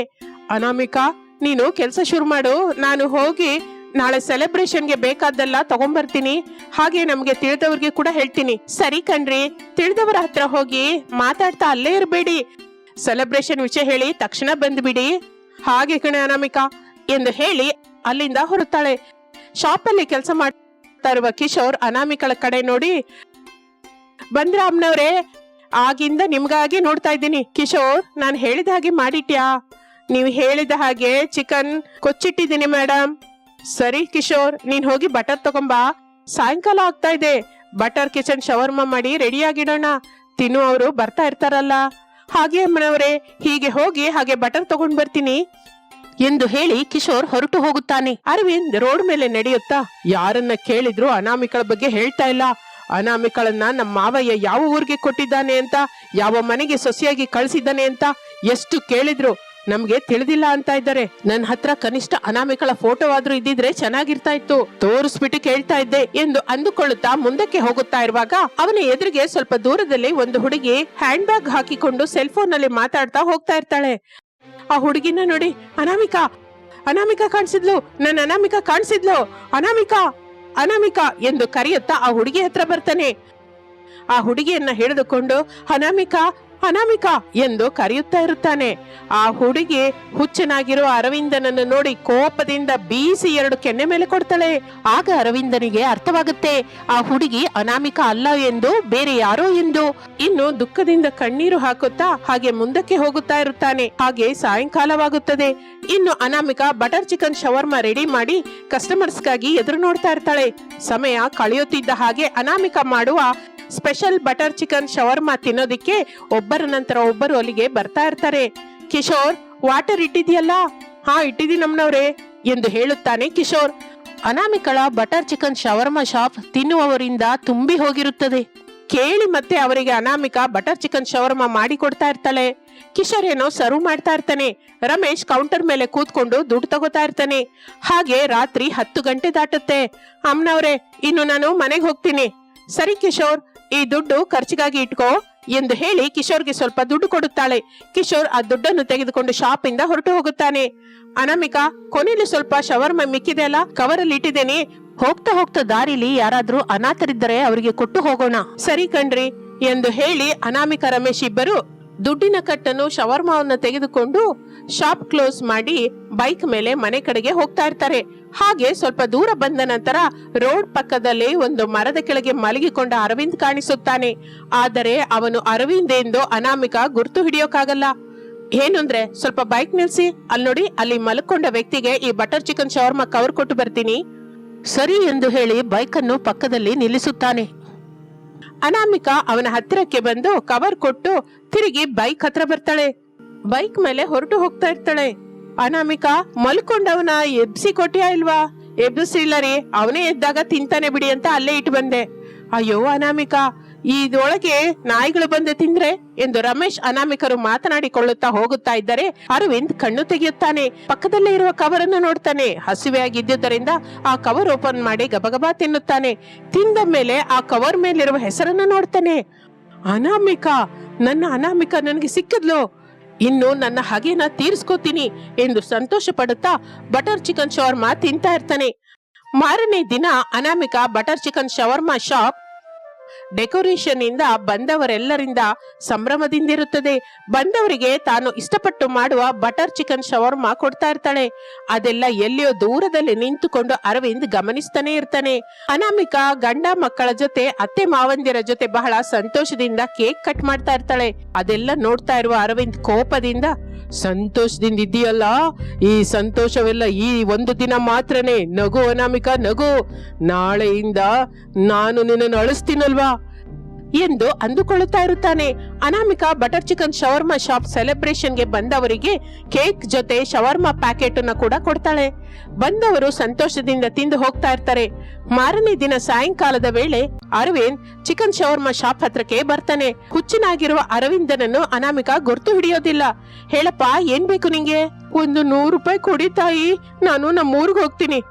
ಅನಾಮಿಕಾ, ನೀನು ಕೆಲಸ ಶುರು ಮಾಡು. ನಾನು ಹೋಗಿ ನಾಳೆ ಸೆಲೆಬ್ರೇಷನ್ಗೆ ಬೇಕಾದ್ದೆಲ್ಲ ತಗೊಂಬರ್ತೀನಿ. ಹಾಗೆ ನಮ್ಗೆ ತಿಳಿದವ್ರಿಗೆ ಕೂಡ ಹೇಳ್ತೀನಿ. ಸರಿ ಕಣ್ರಿ, ತಿಳಿದವರ ಹತ್ರ ಹೋಗಿ ಮಾತಾಡ್ತಾ ಅಲ್ಲೇ ಇರಬೇಡಿ. ಸೆಲೆಬ್ರೇಷನ್ ವಿಷಯ ಹೇಳಿ ತಕ್ಷಣ ಬಂದ್ಬಿಡಿ. ಹಾಗೆ ಕಣೆ ಅನಾಮಿಕಾ ಎಂದು ಹೇಳಿ ಅಲ್ಲಿಂದ ಹೊರತಾಳೆ ಶಾಪಲ್ಲಿ ಕೆಲಸ ಮಾಡ್ತಾ ಇರುವ ಕಿಶೋರ್ ಅನಾಮಿಕಳ ಕಡೆ ನೋಡಿ. ಬಂದ್ರ ಅಮ್ಮನವರೇ ಆಗಿಂದ ನಿಮ್ಗಾಗಿ ನೋಡ್ತಾ ಇದ್ದೀನಿ. ಕಿಶೋರ್, ನಾನು ಹೇಳಿದ ಹಾಗೆ ಮಾಡಿಟ್ಯಾ? ನೀವು ಹೇಳಿದ ಹಾಗೆ ಚಿಕನ್ ಕೊಚ್ಚಿಟ್ಟಿದ್ದೀನಿ ಮೇಡಮ್ ಸರಿ ಕಿಶೋರ್, ನೀನ್ ಹೋಗಿ ಬಟರ್ ತಗೊಂಬಾ. ಸಾಯಂಕಾಲ ಆಗ್ತಾ ಇದೆ. ಬಟರ್ ಕಿಚನ್ ಶವರ್ಮ ಮಾಡಿ ರೆಡಿಯಾಗಿಡೋಣ ತಿನ್ನುವವರು ಬರ್ತಾ ಇರ್ತಾರಲ್ಲ. ಹಾಗೆ ಅಮ್ಮನವರೇ, ಹೀಗೆ ಹೋಗಿ ಹಾಗೆ ಬಟರ್ ತಗೊಂಡ್ ಬರ್ತೀನಿ ಎಂದು ಹೇಳಿ ಕಿಶೋರ್ ಹೊರಟು ಹೋಗುತ್ತಾನೆ. ಅರವಿಂದ್ ರೋಡ್ ಮೇಲೆ ನಡೆಯುತ್ತಾ, ಯಾರನ್ನ ಕೇಳಿದ್ರು ಅನಾಮಿಕಳ ಬಗ್ಗೆ ಹೇಳ್ತಾ ಇಲ್ಲ. ಅನಾಮಿಕಳನ್ನ ನಮ್ಮ ಮಾವಯ್ಯ ಯಾವ ಊರಿಗೆ ಕೊಟ್ಟಿದ್ದಾನೆ ಅಂತ, ಯಾವ ಮನೆಗೆ ಸೊಸೆಯಾಗಿ ಕಳಿಸಿದ್ದಾನೆ ಅಂತ ಎಷ್ಟು ಕೇಳಿದ್ರು ನಮ್ಗೆ ತಿಳಿದಿಲ್ಲ ಅಂತ ಇದ್ದಾರೆ. ನನ್ನ ಹತ್ರ ಕನಿಷ್ಠ ಅನಾಮಿಕಳ ಫೋಟೋ ಆದ್ರೂ ಇದ್ದಿದ್ರೆ ಚೆನ್ನಾಗಿರ್ತಾ ಇತ್ತು. ತೋರಿಸ್ಬಿಟ್ಟು ಕೇಳ್ತಾ ಇದ್ದೆ ಎಂದು ಅಂದುಕೊಳ್ಳುತ್ತಾ ಮುಂದಕ್ಕೆ ಹೋಗುತ್ತಾ ಇರುವಾಗ ಅವನ ಎದುರಿಗೆ ಸ್ವಲ್ಪ ದೂರದಲ್ಲಿ ಒಂದು ಹುಡುಗಿ ಹ್ಯಾಂಡ್ ಬ್ಯಾಗ್ ಹಾಕಿಕೊಂಡು ಸೆಲ್ ಫೋನ್ನಲ್ಲಿ ಮಾತಾಡ್ತಾ ಹೋಗ್ತಾ ಇರ್ತಾಳೆ. ಆ ಹುಡುಗಿನ ನೋಡಿ, ಅನಾಮಿಕಾ ಅನಾಮಿಕಾ ಕಾಣಿಸಿದ್ಲು ನನ್ನ ಅನಾಮಿಕಾ ಕಾಣಿಸಿದ್ಲು, ಅನಾಮಿಕಾ ಅನಾಮಿಕಾ ಎಂದು ಕರೆಯುತ್ತಾ ಆ ಹುಡುಗಿ ಹತ್ರ ಬರ್ತಾನೆ. ಆ ಹುಡುಗಿಯನ್ನ ಹಿಡಿದುಕೊಂಡು, ಅನಾಮಿಕಾ ಅನಾಮಿಕಾ ಎಂದು ಕರೆಯುತ್ತಾ ಇರುತ್ತಾನೆ. ಆ ಹುಡುಗಿ ಹುಚ್ಚನಾಗಿರುವ ಅರವಿಂದನನ್ನು ನೋಡಿ ಕೋಪದಿಂದ ಬೀಸಿ ಎರಡು ಕೆನ್ನೆ ಮೇಲೆ ಕೊಡ್ತಾಳೆ. ಆಗ ಅರವಿಂದನಿಗೆ ಅರ್ಥವಾಗುತ್ತೆ, ಆ ಹುಡುಗಿ ಅನಾಮಿಕ ಅಲ್ಲ ಎಂದು, ಬೇರೆ ಯಾರೋ ಎಂದು. ಇನ್ನು ದುಃಖದಿಂದ ಕಣ್ಣೀರು ಹಾಕುತ್ತಾ ಹಾಗೆ ಮುಂದಕ್ಕೆ ಹೋಗುತ್ತಾ ಇರುತ್ತಾನೆ. ಹಾಗೆ ಸಾಯಂಕಾಲವಾಗುತ್ತದೆ. ಇನ್ನು Anamika butter chicken shawarma ready ಮಾಡಿ ಕಸ್ಟಮರ್ಸ್ಗಾಗಿ ಎದುರು ನೋಡ್ತಾ ಇರ್ತಾಳೆ. ಸಮಯ ಕಳೆಯುತ್ತಿದ್ದ ಹಾಗೆ ಅನಾಮಿಕ ಮಾಡುವ ಸ್ಪೆಷಲ್ ಬಟರ್ ಚಿಕನ್ ಶವರ್ಮಾ ತಿನ್ನೋದಿಕ್ಕೆ ಒಬ್ಬರ ನಂತರ ಒಬ್ಬರು ಅಲ್ಲಿಗೆ ಬರ್ತಾ ಇರ್ತಾರೆ. ಕಿಶೋರ್ ವಾಟರ್ ಇಟ್ಟಿದ್ಯಲ್ಲ ಹಾ ಇಟ್ಟಿದಿ ನಮ್ನವ್ರೆ, ಎಂದು ಹೇಳುತ್ತಾನೆ ಕಿಶೋರ್. ಅನಾಮಿಕಳ ಬಟರ್ ಚಿಕನ್ ಶವರ್ಮಾ ಶಾಪ್ ತಿನ್ನುವವರಿಂದ ತುಂಬಿ ಹೋಗಿರುತ್ತದೆ. ಕೇಳಿ ಮತ್ತೆ ಅವರಿಗೆ ಅನಾಮಿಕ ಬಟರ್ ಚಿಕನ್ ಶವರ್ಮಾ ಮಾಡಿ ಕೊಡ್ತಾ ಇರ್ತಾಳೆ. ಕಿಶೋರ್ ಏನೋ ಸರ್ವ್ ಮಾಡ್ತಾ ಇರ್ತಾನೆ. ರಮೇಶ್ ಕೌಂಟರ್ ಮೇಲೆ ಕೂತ್ಕೊಂಡು ದುಡ್ಡು ತಗೋತಾ ಇರ್ತಾನೆ. ಹಾಗೆ ರಾತ್ರಿ ಹತ್ತು ಗಂಟೆ ದಾಟುತ್ತೆ. ಅಮ್ಮನವ್ರೆ ಇನ್ನು ನಾನು ಮನೆಗೆ ಹೋಗ್ತೀನಿ. ಸರಿ ಕಿಶೋರ್ ಈ ದುಡ್ಡು ಖರ್ಚಿಗಾಗಿ ಇಟ್ಕೋ ಎಂದು ಹೇಳಿ ಕಿಶೋರ್ಗೆ ಸ್ವಲ್ಪ ದುಡ್ಡು ಕೊಡುತ್ತಾಳೆ. ಕಿಶೋರ್ ಆ ದುಡ್ಡನ್ನು ತೆಗೆದುಕೊಂಡು ಶಾಪ್ ಇಂದ ಹೊರಟು ಹೋಗುತ್ತಾನೆ. ಅನಾಮಿಕಾ, ಕೊನೆಯಲ್ಲಿ ಸ್ವಲ್ಪ ಶವರ್ಮ ಮಿಕ್ಕಿದೆ ಅಲ್ಲ ಕವರ್ ಅಲ್ಲಿ ಇಟ್ಟಿದ್ದೇನೆ. ಹೋಗ್ತಾ ಹೋಗ್ತಾ ದಾರಿಲಿ ಯಾರಾದ್ರೂ ಅನಾಥರಿದ್ದರೆ ಅವರಿಗೆ ಕೊಟ್ಟು ಹೋಗೋಣ. ಸರಿ ಕಣ್ರಿ ಎಂದು ಹೇಳಿ ಅನಾಮಿಕಾ ರಮೇಶ್ ಇಬ್ಬರು ದುಡ್ಡಿನ ಕಟ್ಟನ್ನು ಶವರ್ಮಾವನ್ನ ತೆಗೆದುಕೊಂಡು ಶಾಪ್ ಕ್ಲೋಸ್ ಮಾಡಿ ಬೈಕ್ ಮೇಲೆ ಮನೆ ಕಡೆಗೆ ಹೋಗ್ತಾ ಇರ್ತಾರೆ. ಹಾಗೆ ಸ್ವಲ್ಪ ದೂರ ಬಂದ ನಂತರ ರೋಡ್ ಪಕ್ಕದಲ್ಲಿ ಒಂದು ಮರದ ಕೆಳಗೆ ಮಲಗಿಕೊಂಡ ಅರವಿಂದ್ ಕಾಣಿಸುತ್ತಾನೆ. ಆದರೆ ಅವನು ಅರವಿಂದ್ ಎಂದು ಅನಾಮಿಕ ಗುರ್ತು ಹಿಡಿಯೋಕಾಗಲ್ಲ. ಏನಂದ್ರೆ ಸ್ವಲ್ಪ ಬೈಕ್ ನಿಲ್ಸಿ, ಅಲ್ಲಿ ನೋಡಿ, ಅಲ್ಲಿ ಮಲ್ಕೊಂಡ ವ್ಯಕ್ತಿಗೆ ಈ ಬಟರ್ ಚಿಕನ್ ಶವರ್ಮ ಕವರ್ ಕೊಟ್ಟು ಬರ್ತೀನಿ. ಸರಿ ಎಂದು ಹೇಳಿ ಬೈಕ್ ಅನ್ನು ಪಕ್ಕದಲ್ಲಿ ನಿಲ್ಲಿಸುತ್ತಾನೆ. ಅನಾಮಿಕ ಅವನ ಹತ್ತಿರಕ್ಕೆ ಬಂದು ಕವರ್ ಕೊಟ್ಟು ತಿರುಗಿ ಬೈಕ್ ಹತ್ರ ಬರ್ತಾಳೆ. ಬೈಕ್ ಮೇಲೆ ಹೊರಟು ಹೋಗ್ತಾ ಇರ್ತಾಳೆ. ಅನಾಮಿಕ ಮಲ್ಕೊಂಡವನ ಎಬ್ಸಿ ಕೊಟ್ಟಿಯಾ ಇಲ್ವಾ? ಎಬ್ಬಿಸಿಲ್ಲ ರೀ, ಅವನೇ ಎದ್ದಾಗ ತಿಂತಾನೆ ಬಿಡಿ ಅಂತ ಅಲ್ಲೇ ಇಟ್ಟು ಬಂದೆ. ಅಯ್ಯೋ ಅನಾಮಿಕ ಇದೊಳಗೆ ನಾಯಿಗಳು ಬಂದು ತಿಂದ್ರೆ ಎಂದು ರಮೇಶ್ ಅನಾಮಿಕರು ಮಾತನಾಡಿಕೊಳ್ಳುತ್ತಾ ಹೋಗುತ್ತಾ ಇದ್ದರೆ ಅರವಿಂದ್ ಕಣ್ಣು ತೆಗೆಯುತ್ತಾನೆ. ಪಕ್ಕದಲ್ಲೇ ಇರುವ ಕವರ್ ಅನ್ನು ನೋಡ್ತಾನೆ ಹಸಿವೆಯಾಗಿದ್ದುದರಿಂದ ಆ ಕವರ್ ಓಪನ್ ಮಾಡಿ ಗಬಗಬಾ ತಿನ್ನುತ್ತಾನೆ. ತಿಂದ ಮೇಲೆ ಆ ಕವರ್ ಮೇಲಿರುವ ಹೆಸರನ್ನು ನೋಡ್ತಾನೆ. ಅನಾಮಿಕ, ನನ್ನ ಅನಾಮಿಕ ನನಗೆ ಸಿಕ್ಕಿದ್ಲು. ಇನ್ನು ನನ್ನ ಹಗೆನ ತೀರಿಸ್ಕೋತೀನಿ ಎಂದು ಸಂತೋಷ ಪಡುತ್ತಾ ಬಟರ್ ಚಿಕನ್ ಶವರ್ಮಾ ತಿಂತಾ ಇರ್ತಾನೆ. ಮಾರನೇ ದಿನ Anamika butter chicken shawarma shop decoration ಇಂದ ಬಂದವರೆಲ್ಲರಿಂದ ಸಂಭ್ರಮದಿಂದಿರುತ್ತದೆ. ಬಂದವರಿಗೆ ತಾನು ಇಷ್ಟಪಟ್ಟು ಮಾಡುವ ಬಟರ್ ಚಿಕನ್ ಶವರ್ಮಾ ಕೊಡ್ತಾ ಇರ್ತಾಳೆ. ಅದೆಲ್ಲ ಎಲ್ಲಿಯೋ ದೂರದಲ್ಲಿ ನಿಂತುಕೊಂಡು ಅರವಿಂದ್ ಗಮನಿಸ್ತಾನೆ ಇರ್ತಾನೆ. ಅನಾಮಿಕಾ ಗಂಡ ಮಕ್ಕಳ ಜೊತೆ, ಅತ್ತೆ ಮಾವಂದಿರ ಜೊತೆ ಬಹಳ ಸಂತೋಷದಿಂದ ಕೇಕ್ ಕಟ್ ಮಾಡ್ತಾ ಇರ್ತಾಳೆ. ಅದೆಲ್ಲ ನೋಡ್ತಾ ಇರುವ ಅರವಿಂದ್ ಕೋಪದಿಂದ ಸಂತೋಷದಿಂದ ಇದೆಯಲ್ಲ ಈ ಸಂತೋಷವೆಲ್ಲ ಈ ಒಂದು ದಿನ ಮಾತ್ರನೇ. ನಗು ಅನಾಮಿಕ, ನಗು. ನಾಳೆಯಿಂದ ನಾನು ನಿನ್ನನ್ನು ಅಳಿಸ್ತೀನಲ್ವಾ? ಎಂದು ಅಂದುಕೊಳ್ಳುತ್ತಾ ಇರುತ್ತಾನೆ. Anamika butter chicken shawarma shop ಸೆಲೆಬ್ರೇಷನ್ಗೆ ಬಂದವರಿಗೆ ಕೇಕ್ ಜೊತೆ ಶವರ್ಮಾ ಪ್ಯಾಕೆಟ್ ಅನ್ನ ಕೂಡ ಕೊಡ್ತಾಳೆ. ಬಂದವರು ಸಂತೋಷದಿಂದ ತಿಂದು ಹೋಗ್ತಾ ಇರ್ತಾರೆ. ಮಾರನೇ ದಿನ ಸಾಯಂಕಾಲದ ವೇಳೆ ಅರವಿಂದ್ ಚಿಕನ್ ಶವರ್ಮಾ ಶಾಪ್ ಹತ್ರಕ್ಕೆ ಬರ್ತಾನೆ. ಹುಚ್ಚನಾಗಿರುವ ಅರವಿಂದನನ್ನು ಅನಾಮಿಕ ಗುರ್ತು ಹಿಡಿಯೋದಿಲ್ಲ. ಹೇಳಪ್ಪ, ಏನ್ ಬೇಕು ನಿಂಗೆ? ಒಂದು ನೂರು ರೂಪಾಯಿ ಕೊಡಿ ತಾಯಿ, ನಾನು ನಮ್ಮ ಊರಿಗೆ ಹೋಗ್ತೀನಿ.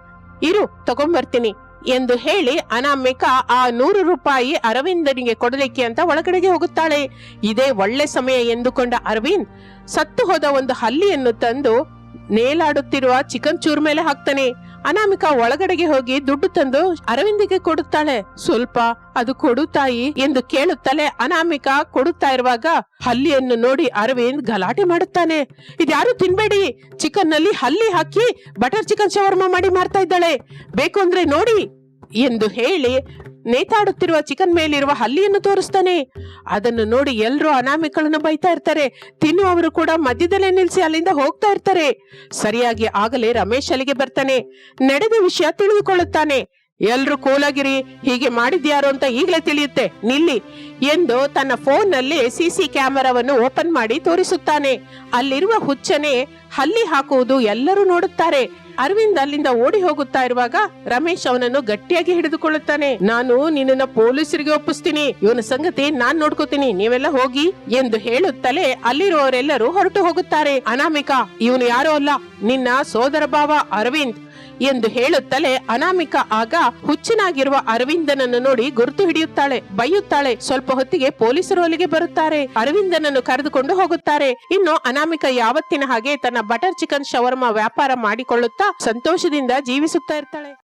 ಇರು, ತಗೊಂಬರ್ತೀನಿ ಎಂದು ಹೇಳಿ ಅನಾಮಿಕ ಆ ನೂರು ರೂಪಾಯಿ ಅರವಿಂದನಿಗೆ ಕೊಡಲಿಕ್ಕೆ ಅಂತ ಒಳಗಡೆಗೆ ಹೋಗುತ್ತಾಳೆ. ಇದೇ ಒಳ್ಳೆ ಸಮಯ ಎಂದುಕೊಂಡ ಅರವಿಂದ್ ಸತ್ತು ಹೋದ ಒಂದು ಹಲ್ಲಿಯನ್ನು ತಂದು ನೇಲಾಡುತ್ತಿರುವ ಚಿಕನ್ ಚೂರ್ ಮೇಲೆ ಹಾಕ್ತಾನೆ. ಅನಾಮಿಕ ಒಳಗಡೆಗೆ ಹೋಗಿ ದುಡ್ಡು ತಂದು ಅರವಿಂದಿಗೆ ಕೊಡುತ್ತಾಳೆ. ಸ್ವಲ್ಪ ಅದು ಕೊಡು ತಾಯಿ ಎಂದು ಕೇಳುತ್ತಲೇ ಅನಾಮಿಕ ಕೊಡುತ್ತಾ ಇರುವಾಗ ಹಲ್ಲಿಯನ್ನು ನೋಡಿ ಅರವಿಂದ್ ಗಲಾಟೆ ಮಾಡುತ್ತಾನೆ. ಇದ್ಯಾರು ತಿನ್ಬೇಡಿ. ಚಿಕನ್ನಲ್ಲಿ ಹಲ್ಲಿ ಹಾಕಿ ಬಟರ್ ಚಿಕನ್ ಶವರ್ಮ ಮಾಡಿ ಮಾರ್ತಾ ಇದ್ದಾಳೆ. ಬೇಕು ಅಂದ್ರೆ ನೋಡಿ. ಎಂದು ಹೇಳಿ ನೇತಾಡುತ್ತಿರುವ ಚಿಕನ್ ಮೇಲಿರುವ ಹಲ್ಲಿಯನ್ನು ತೋರಿಸ್ತಾನೆ. ಅದನ್ನು ನೋಡಿ ಎಲ್ಲರೂ ಅನಾಮಿಕಳನ್ನು ಬೈತಾ ಇರ್ತಾರೆ. ತಿನ್ನುವವರು ಕೂಡ ಮಧ್ಯದಲ್ಲೇ ನಿಲ್ಲಿಸಿ ಅಲ್ಲಿಂದ ಹೋಗ್ತಾ ಇರ್ತಾರೆ. ಸರಿಯಾಗಿ ಆಗಲೇ ರಮೇಶ್ ಅಲ್ಲಿಗೆ ಬರ್ತಾನೆ. ನಡೆದ ವಿಷಯ ತಿಳಿದುಕೊಳ್ಳುತ್ತಾನೆ. ಎಲ್ರು ಕೋಲಾಗಿರಿ, ಹೀಗೆ ಮಾಡಿದ್ಯಾರು ಅಂತ ಈಗಲೇ ತಿಳಿಯುತ್ತೆ. ನಿಲ್ಲಿ ಎಂದು ತನ್ನ ಫೋನ್ನಲ್ಲಿ ಸಿಸಿ ಕ್ಯಾಮೆರಾವನ್ನು ಓಪನ್ ಮಾಡಿ ತೋರಿಸುತ್ತಾನೆ. ಅಲ್ಲಿರುವ ಹುಚ್ಚನೆ ಹಲ್ಲಿ ಹಾಕುವುದು ಎಲ್ಲರೂ ನೋಡುತ್ತಾರೆ. ಅರವಿಂದ್ ಅಲ್ಲಿಂದ ಓಡಿ ಹೋಗುತ್ತಾ ಇರುವಾಗ ರಮೇಶ್ ಅವನನ್ನು ಗಟ್ಟಿಯಾಗಿ ಹಿಡಿದುಕೊಳ್ಳುತ್ತಾನೆ. ನಾನು ನಿನ್ನನ್ನ ಪೊಲೀಸರಿಗೆ ಒಪ್ಪಿಸ್ತೀನಿ. ಇವನ ಸಂಗತಿ ನಾನ್ ನೋಡ್ಕೋತೀನಿ. ನೀವೆಲ್ಲ ಹೋಗಿ, ಎಂದು ಹೇಳುತ್ತಲೇ ಅಲ್ಲಿರುವವರೆಲ್ಲರೂ ಹೊರಟು ಹೋಗುತ್ತಾರೆ. ಅನಾಮಿಕ, ಇವನು ಯಾರೋ ಅಲ್ಲ. ನಿನ್ನ ಸೋದರ ಭಾವ ಅರವಿಂದ್. ಎಂದು ಹೇಳುತ್ತಲೇ ಅನಾಮಿಕ ಆಗ ಹುಚ್ಚನಾಗಿರುವ ಅರವಿಂದನನ್ನು ನೋಡಿ ಗುರುತು ಹಿಡಿಯುತ್ತಾಳೆ, ಬೈಯುತ್ತಾಳೆ. ಸ್ವಲ್ಪ ಹೊತ್ತಿಗೆ ಪೊಲೀಸರು ಅಲ್ಲಿಗೆ ಬರುತ್ತಾರೆ. ಅರವಿಂದನನ್ನು ಕರೆದುಕೊಂಡು ಹೋಗುತ್ತಾರೆ. ಇನ್ನು ಅನಾಮಿಕ ಯಾವತ್ತಿನ ಹಾಗೆ ತನ್ನ ಬಟರ್ ಚಿಕನ್ ಶವರ್ಮ ವ್ಯಾಪಾರ ಮಾಡಿಕೊಳ್ಳುತ್ತಾ ಸಂತೋಷದಿಂದ ಜೀವಿಸುತ್ತಾ ಇರ್ತಾಳೆ.